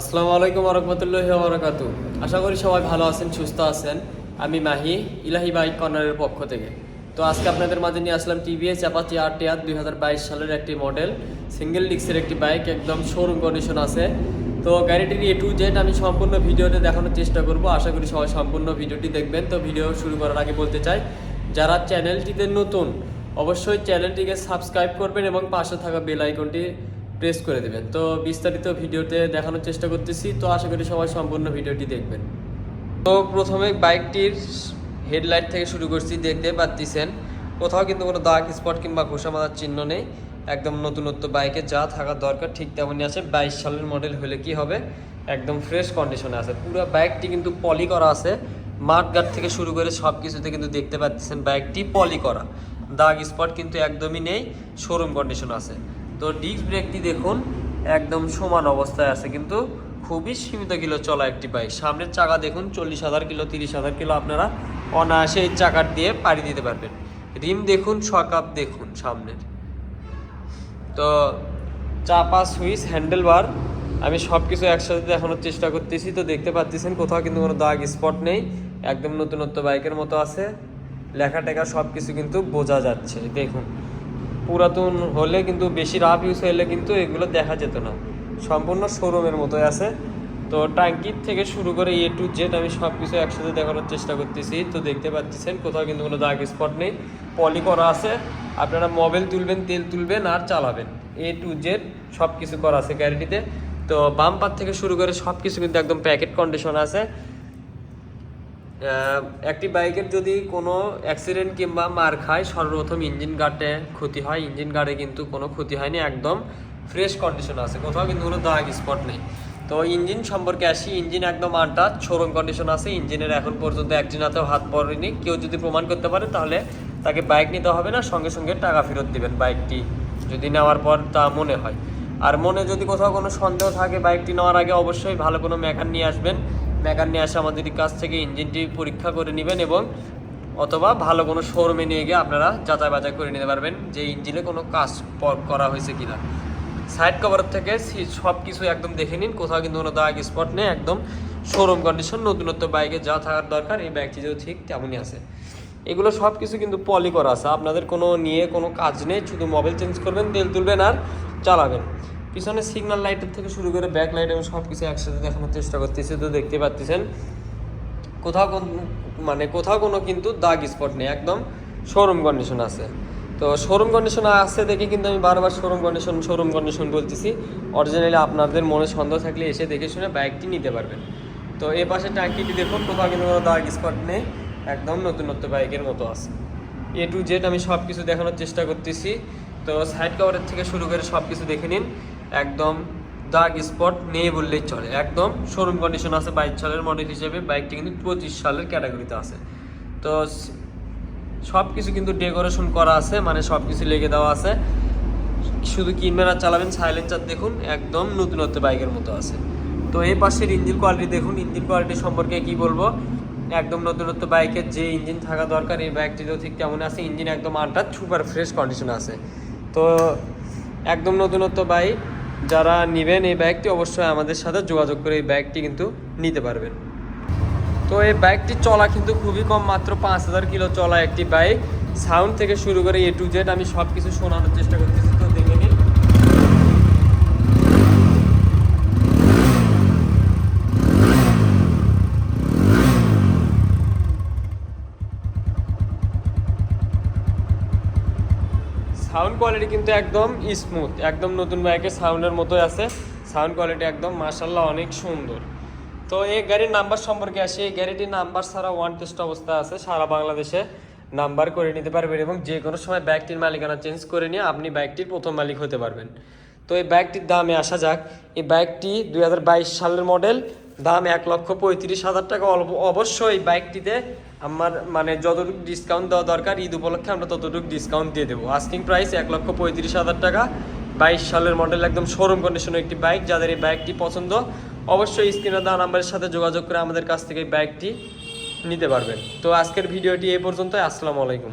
আসসালামু আলাইকুম রহমতুল্লাহ বারাকাতু। আশা করি সবাই ভালো আছেন, সুস্থ আছেন। আমি মাহি, ইলাহি বাইক কর্নারের পক্ষ থেকে। তো আজকে আপনাদের মাঝে নিয়ে আসলাম টিভিএস অ্যাপাচি আর টিআর দুই হাজার বাইশ সালের একটি মডেল। সিঙ্গেল ডিক্সের একটি বাইক, একদম শোরুম কন্ডিশন আছে। তো গাড়িটির এ টু জেড আমি সম্পূর্ণ ভিডিওতে দেখানোর চেষ্টা করব। আশা করি সবাই সম্পূর্ণ ভিডিওটি দেখবেন। তো ভিডিও শুরু করার আগে বলতে চাই, যারা চ্যানেলটিতে নতুন, অবশ্যই চ্যানেলটিকে সাবস্ক্রাইব করবেন এবং পাশে থাকা বেল আইকনটি প্রেস করে দেবেন। তো বিস্তারিত ভিডিওতে দেখানোর চেষ্টা করতেছি। তো আশা করি সবাই সম্পূর্ণ ভিডিওটি দেখবেন। তো প্রথমে বাইকটির হেডলাইট থেকে শুরু করছি। দেখতে পাচ্ছেন, কোথাও কিন্তু কোনো দাগ স্পট কিংবা ঘোষা মারার চিহ্ন নেই। একদম নতুনত্ব বাইকে যা থাকার দরকার ঠিক তেমনই আছে। বাইশ সালের মডেল হলে কি হবে? একদম ফ্রেশ কন্ডিশনে আছে। পুরো বাইকটি কিন্তু পলি করা আছে। মাঠ গার্ড থেকে শুরু করে সব কিছুতে কিন্তু দেখতে পাচ্ছেন বাইকটি পলি করা। দাগ স্পট কিন্তু একদমই নেই। শোরুম কন্ডিশন আছে। তো ডিস্ক ব্রেকটি দেখুন, একদম সমান অবস্থায় আছে, কিন্তু খুবই সীমিত কিলো চলা একটি বাইক সামনের চাকা দেখুন, চল্লিশ হাজার কিলো, তিরিশ হাজার কিলো আপনারা অনায়াসে এই চাকার দিয়ে পাড়ি দিতে পারবেন। রিম দেখুন সকাপ দেখুন সামনের। তো চাপা সুইচ হ্যান্ডেল বার আমি সব কিছু একসাথে দেখানোর চেষ্টা করতেছি, তো দেখতে পাচ্ছেন কোথাও কিন্তু কোনো দাগ স্পট নেই, একদম নতুনত্ব বাইকের মতো আছে। লেখা টেখা সব কিছু কিন্তু বোঝা যাচ্ছে, দেখুন। পুরাতন হলে কিন্তু বেশি রাফ ইউজ হলে কিন্তু এগুলো দেখা যেত না। সম্পূর্ণ শোরুমের মতোই আছে। তো ট্যাঙ্কির থেকে শুরু করে এ টু জেড আমি সব কিছু একসাথে দেখানোর চেষ্টা করতেছি। তো দেখতে পাচ্ছেন, কোথাও কিন্তু কোনো দাগ স্পট নেই। পলি করা আছে। আপনারা মোবাইল তুলবেন, তেল তুলবেন আর চালাবেন। এ টু জেড সব কিছু করা আছে গ্যারেন্টিতে তো। বাম্পার থেকে শুরু করে সব কিছু কিন্তু একদম প্যাকেট কন্ডিশন আছে। একটি বাইকের যদি কোনো অ্যাক্সিডেন্ট কিংবা মার খায়, সর্বপ্রথম ইঞ্জিন গার্ডে ক্ষতি হয়। ইঞ্জিন গার্ডে কিন্তু কোনো ক্ষতি হয়নি, একদম ফ্রেশ কন্ডিশন আছে। কোথাও কিন্তু কোনো দাগ স্পট নেই। তো ইঞ্জিন সম্পর্কে আসি ইঞ্জিন একদম আনটাচ শোরুম কন্ডিশন আছে। ইঞ্জিনের এখন পর্যন্ত একদিনাতেও হাত পড়েনি। কেউ যদি প্রমাণ করতে পারে, তাহলে তাকে বাইক নিতে হবে না, সঙ্গে সঙ্গে টাকা ফেরত দিবেন বাইকটি যদি নেওয়ার পর তা মনে হয়। আর মনে যদি কোথাও কোনো সন্দেহ থাকে বাইকটি নেওয়ার আগে, অবশ্যই ভালো কোনো মেকার নিয়ে আসবেন। মেকার নিয়ে আসে আমাদের কাছ থেকে ইঞ্জিনটি পরীক্ষা করে নেবেন এবং অথবা ভালো কোনো শোরুমে নিয়ে গিয়ে আপনারা যাচাই বাছাই করে নিতে পারবেন যে ইঞ্জিনে কোনো কাজ করা হয়েছে কি না সাইড কভার থেকে সব কিছু একদম দেখে নিন, কোথাও কিন্তু কোনো দাগ স্পট নেই, একদম শোরুম কন্ডিশন নতুনত্ব বাইকে যা থাকার দরকার, এই বাইকটিতেও ঠিক তেমনই আছে। এগুলো সব কিছু কিন্তু পলি করা আছে, আপনাদের কোনো নিয়ে কোনো কাজ নেই, শুধু মোবাইল চেঞ্জ করবেন, তেল তুলবেন আর চালাবেন। পিছনে সিগন্যাল লাইটের থেকে শুরু করে ব্যাক লাইট এবং সব কিছু একসাথে দেখানোর চেষ্টা করতেছি, তো দেখতে পাচ্ছেন। কোথাও কোন- মানে কোথাও কোনো কিন্তু দাগ স্পট নেই, একদম শোরুম কন্ডিশন আছে। তো শোরুম কন্ডিশন আছে দেখে কিন্তু আমি বারবার শোরুম কন্ডিশন শোরুম কন্ডিশন বলতেছি। অরিজিনালি আপনাদের মনে সন্দেহ থাকলে এসে দেখে শুনে বাইকটি নিতে পারবেন। তো এ পাশে ট্যাঙ্কিটি দেখুন, কোথাও কিন্তু কোনো দাগ স্পট নেই, একদম নতুনত্ব বাইকের মতো আছে। এ টু জেড আমি সব কিছু দেখানোর চেষ্টা করতেছি। তো সাইড কভারের থেকে শুরু করে সব কিছু দেখে নিন। একদম দাগ স্পট নেই বললেই চলে। একদম শোরুম কন্ডিশন আছে বাইশ সালের মডেল হিসেবে বাইকটি কিন্তু পঁচিশ সালের ক্যাটাগরিতে আছে। তো সব কিছু কিন্তু ডেকোরেশন করা আছে মানে সব কিছু লেগে দেওয়া আছে। শুধু কিনবেন আর চালাবেন সাইলেন্সার দেখুন, একদম নতুনত্ব বাইকের মতো আছে। তো এই পাশের ইঞ্জিন কোয়ালিটি দেখুন ইঞ্জিন কোয়ালিটি সম্পর্কে কি বলব? একদম নতুনত্ব বাইকের যে ইঞ্জিন থাকা দরকার, এই বাইকটিতেও ঠিক তেমন আছে। ইঞ্জিন একদম আনটাচ সুপার ফ্রেশ কন্ডিশন আছে। তো একদম নতুনত্ব বাইক যারা নেবেন এই ব্যাগটি অবশ্যই আমাদের সাথে যোগাযোগ করে এই ব্যাগটি কিন্তু নিতে পারবেন। তো এই বাইকটি চলা কিন্তু খুবই কম, মাত্র পাঁচ হাজার কিলো চলা একটি বাইক সাউন্ড থেকে শুরু করে এ টু জেড আমি সব কিছু শোনানোর চেষ্টা করতেছি তো দেখে নিন সাউন্ড কোয়ালিটি কিন্তু একদম স্মুথ একদম নতুন বাইকের সাউন্ডের মতোই আছে। সাউন্ড কোয়ালিটি একদম মার্শাল্লাহ অনেক সুন্দর। তো এই গাড়ির নাম্বার সম্পর্কে আসি, এই গাড়িটির নাম্বার ছাড়া ওয়ান টেস্ট অবস্থা আছে, সারা বাংলাদেশে নাম্বার করে নিতে পারবেন এবং যে কোনো সময় ব্যাগটির মালিকানা চেঞ্জ করে নিয়ে আপনি বাইকটির প্রথম মালিক হতে পারবেন। তো এই ব্যাগটির দামে আসা যাক, এই বাইকটি দুই সালের মডেল দাম এক লক্ষ পঁয়ত্রিশ হাজার টাকা। অবশ্যই বাইকটিতে আমার মানে যতটুকু ডিসকাউন্ট দেওয়া দরকার, ঈদ উপলক্ষে আমরা ততটুকু ডিসকাউন্ট দিয়ে দেবো। আস্কিং প্রাইস এক লক্ষ পঁয়ত্রিশ হাজার টাকা। বাইশ সালের মডেল একদম শোরুম কন্ডিশনের একটি বাইক। যাদের এই বাইকটি পছন্দ, অবশ্যই স্ক্রিনে দেওয়া নাম্বারের সাথে যোগাযোগ করে আমাদের কাছ থেকে এই বাইকটি নিতে পারবেন। তো আজকের ভিডিওটি এই পর্যন্ত আসসালামু আলাইকুম।